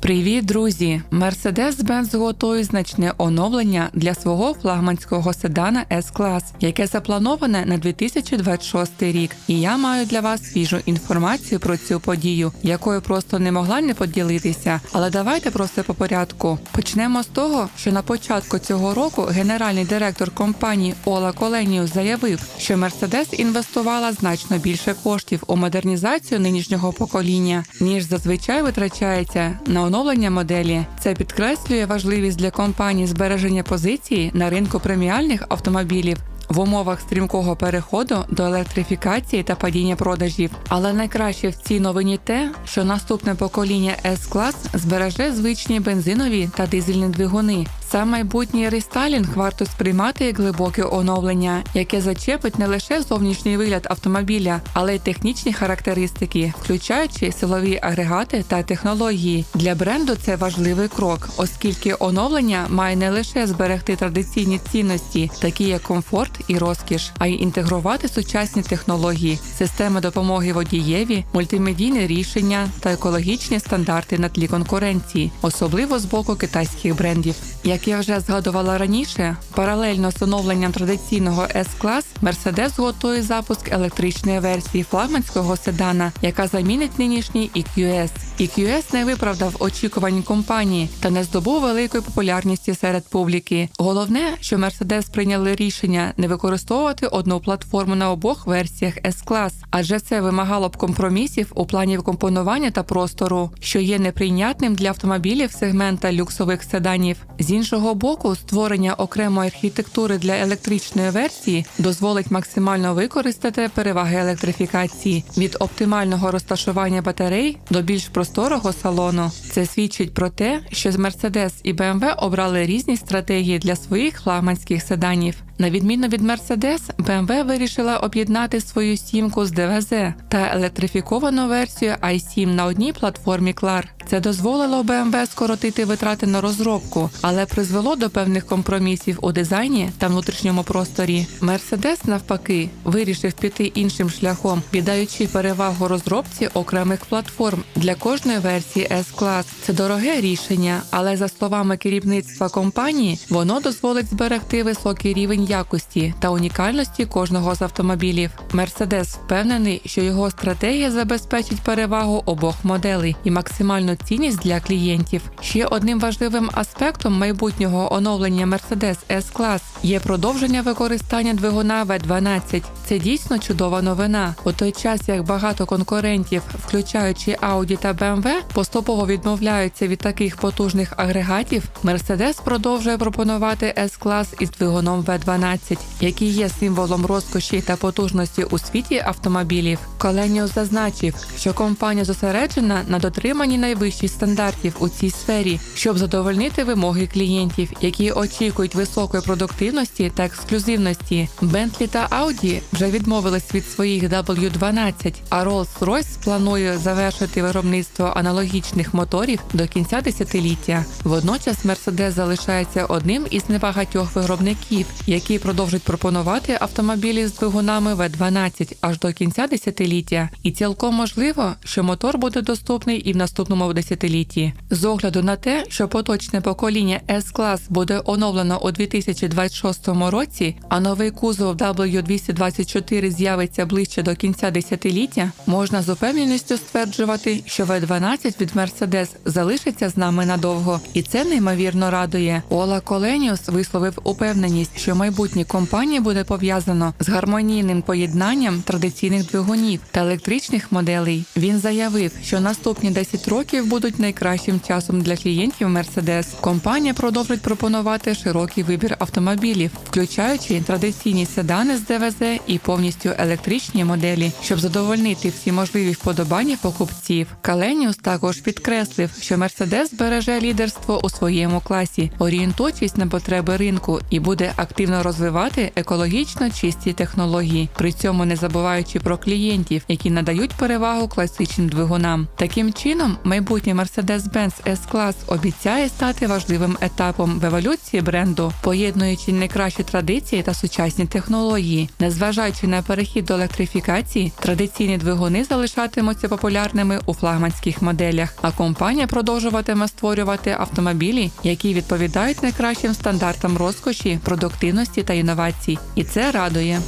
Привіт, друзі! Mercedes-Benz готує значне оновлення для свого флагманського седана S-Class, яке заплановане на 2026 рік. І я маю для вас свіжу інформацію про цю подію, якою просто не могла не поділитися. Але давайте про все по порядку. Почнемо з того, що на початку цього року генеральний директор компанії Ола Коленіус заявив, що Mercedes інвестувала значно більше коштів у модернізацію нинішнього покоління, ніж зазвичай витрачається на оновлення моделі. Це підкреслює важливість для компаній збереження позиції на ринку преміальних автомобілів. В умовах стрімкого переходу до електрифікації та падіння продажів, але найкраще в цій новині те, що наступне покоління S-клас збереже звичні бензинові та дизельні двигуни. Сам майбутній рестайлінг варто сприймати як глибоке оновлення, яке зачепить не лише зовнішній вигляд автомобіля, але й технічні характеристики, включаючи силові агрегати та технології. Для бренду це важливий крок, оскільки оновлення має не лише зберегти традиційні цінності, такі як комфорт і розкіш, а й інтегрувати сучасні технології, системи допомоги водієві, мультимедійне рішення та екологічні стандарти на тлі конкуренції, особливо з боку китайських брендів. Як я вже згадувала раніше, паралельно з оновленням традиційного S-клас Mercedes готує запуск електричної версії флагманського седана, яка замінить нинішній EQS. EQS не виправдав очікувань компанії та не здобув великої популярності серед публіки. Головне, що Mercedes прийняли рішення не використовувати одну платформу на обох версіях S-клас, адже це вимагало б компромісів у плані компонування та простору, що є неприйнятним для автомобілів сегмента люксових седанів. З іншого боку, створення окремої архітектури для електричної версії дозволить максимально використати переваги електрифікації від оптимального розташування батарей до більш просторого салону. Це свідчить про те, що з Mercedes і BMW обрали різні стратегії для своїх флагманських седанів. На відміну від Mercedes, BMW вирішила об'єднати свою сімку з ДВЗ та електрифіковану версію i7 на одній платформі CLAR. Це дозволило BMW скоротити витрати на розробку, але призвело до певних компромісів у дизайні та внутрішньому просторі. Mercedes, навпаки, вирішив піти іншим шляхом, віддаючи перевагу розробці окремих платформ для кожної версії S-Class. Це дороге рішення, але за словами керівництва компанії, воно дозволить зберегти високий рівень якості та унікальності кожного з автомобілів. Мерседес впевнений, що його стратегія забезпечить перевагу обох моделей і максимальну цінність для клієнтів. Ще одним важливим аспектом майбутнього оновлення Mercedes S-Class є продовження використання двигуна V12. Це дійсно чудова новина. У той час як багато конкурентів, включаючи Audi та BMW, поступово відмовляються від таких потужних агрегатів. Mercedes продовжує пропонувати S-Class із двигуном V12, який є символом розкоші та потужності у світі автомобілів. Коленіус зазначив, що компанія зосереджена на дотриманні найвищих стандартів у цій сфері, щоб задовольнити вимоги клієнтів, які очікують високої продуктивності та ексклюзивності. Bentley та Audi вже відмовились від своїх W12, а Rolls-Royce планує завершити виробництво аналогічних моторів до кінця десятиліття. Водночас Mercedes залишається одним із небагатьох виробників, які продовжують пропонувати автомобілі з двигунами V12 аж до кінця десятиліття, і цілком можливо, що мотор буде доступний і в наступному десятилітті. З огляду на те, що поточне покоління S-клас буде оновлено у 2026 році, а новий кузов W224 з'явиться ближче до кінця десятиліття, можна з упевненістю стверджувати, що V12 від Mercedes залишиться з нами надовго, і це неймовірно радує. Ола Коленіус висловив упевненість, що майбутнє компанії буде пов'язано з гармонійним поєднанням традиційних двигунів та електричних моделей. Він заявив, що наступні 10 років будуть найкращим часом для клієнтів Mercedes. Компанія продовжить пропонувати широкий вибір автомобілів, включаючи традиційні седани з ДВЗ і повністю електричні моделі, щоб задовольнити всі можливі вподобання покупців. Каленіус також підкреслив, що Mercedes збереже лідерство у своєму класі, орієнтуючись на потреби ринку і буде активно розвивати екологічно чисті технології, при цьому не забуваючи про клієнтів, які надають перевагу класичним двигунам. Таким чином, майбутнє Mercedes-Benz S-Class обіцяє стати важливим етапом в еволюції бренду, поєднуючи найкращі традиції та сучасні технології, незважаючи Незважаючи на перехід до електрифікації, традиційні двигуни залишатимуться популярними у флагманських моделях, а компанія продовжуватиме створювати автомобілі, які відповідають найкращим стандартам розкоші, продуктивності та інновацій. І це радує.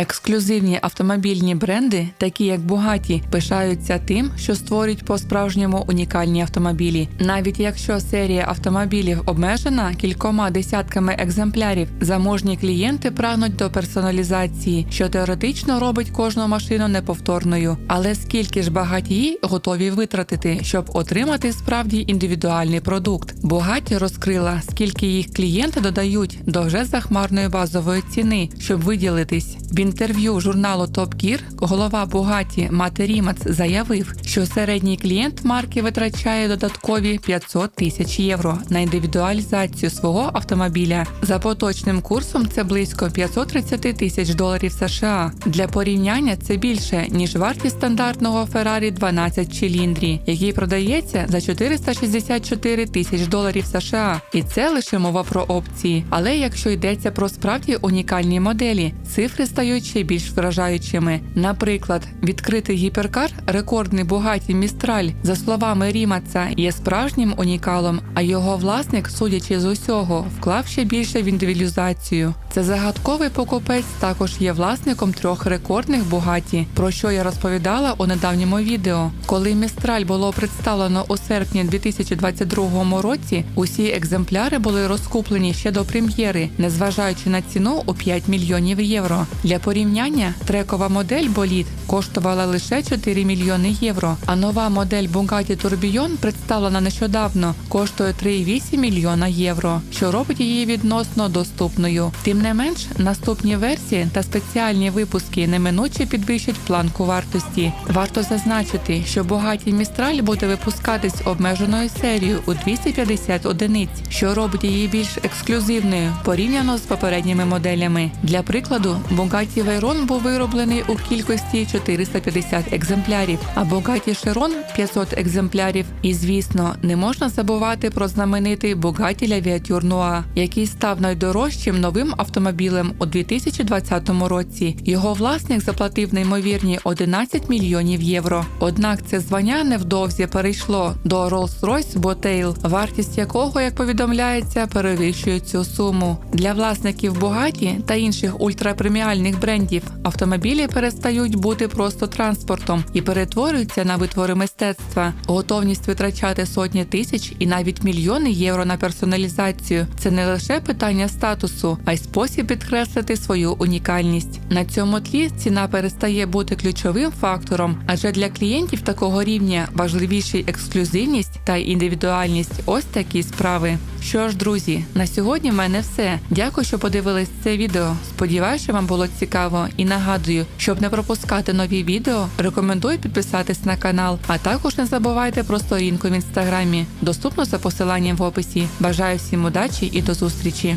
Ексклюзивні автомобільні бренди, такі як Bugatti, пишаються тим, що створюють по-справжньому унікальні автомобілі. Навіть якщо серія автомобілів обмежена кількома десятками екземплярів, заможні клієнти прагнуть до персоналізації, що теоретично робить кожну машину неповторною. Але скільки ж багатії готові витратити, щоб отримати справді індивідуальний продукт? Bugatti розкрила, скільки їх клієнти додають до вже захмарної базової ціни, щоб виділитись. В інтерв'ю журналу Top Gear голова Мате Рімац заявив, що середній клієнт марки витрачає додаткові 500 тисяч євро на індивідуалізацію свого автомобіля. За поточним курсом це близько 530 тисяч доларів США. Для порівняння це більше ніж вартість стандартного Ferrari 12 чиліндрі, який продається за 464 тисяч доларів США. І це лише мова про опції. Але якщо йдеться про справді унікальні моделі, цифри стають ще більш вражаючими. Наприклад, відкритий гіперкар, рекордний Bugatti Містраль, за словами Рімаца, є справжнім унікалом, а його власник, судячи з усього, вклав ще більше в індивідуалізацію. Загадковий покупець також є власником трьох рекордних Bugatti, про що я розповідала у недавньому відео. Коли Містраль було представлено у серпні 2022 році, усі екземпляри були розкуплені ще до прем'єри, незважаючи на ціну у 5 мільйонів євро. Для порівняння трекова модель Боліт коштувала лише 4 мільйони євро, а нова модель Bugatti Tourbillon, представлена нещодавно, коштує 3,8 мільйона євро, що робить її відносно доступною. Тим не менш, наступні версії та спеціальні випуски неминуче підвищать планку вартості. Варто зазначити, що Bugatti Mistral буде випускатись обмеженою серією у 250 одиниць, що робить її більш ексклюзивною порівняно з попередніми моделями. Для прикладу, Bugatti Veyron був вироблений у кількості 450 екземплярів, а Bugatti Chiron – 500 екземплярів. І звісно, не можна забувати про знаменитий La Voiture Noire, який став найдорожчим новим автомобілем у 2020 році. Його власник заплатив неймовірні 11 мільйонів євро. Однак це звання невдовзі перейшло до Rolls-Royce Bobtail, вартість якого, як повідомляється, перевищує цю суму. Для власників Bugatti та інших ультрапреміальних брендів автомобілі перестають бути просто транспортом і перетворюються на витвори мистецтва. Готовність витрачати сотні тисяч і навіть мільйони євро на персоналізацію це не лише питання статусу, а й спосіб підкреслити свою унікальність. На цьому тлі ціна перестає бути ключовим фактором, адже для клієнтів такого рівня важливіші ексклюзивність та індивідуальність. Ось такі справи. Що ж, друзі, на сьогодні в мене все. Дякую, що подивились це відео. Сподіваюся, вам було цікаво і нагадую, щоб не пропускати нові відео, рекомендую підписатись на канал, а також не забувайте про сторінку в інстаграмі, доступну за посиланням в описі. Бажаю всім удачі і до зустрічі!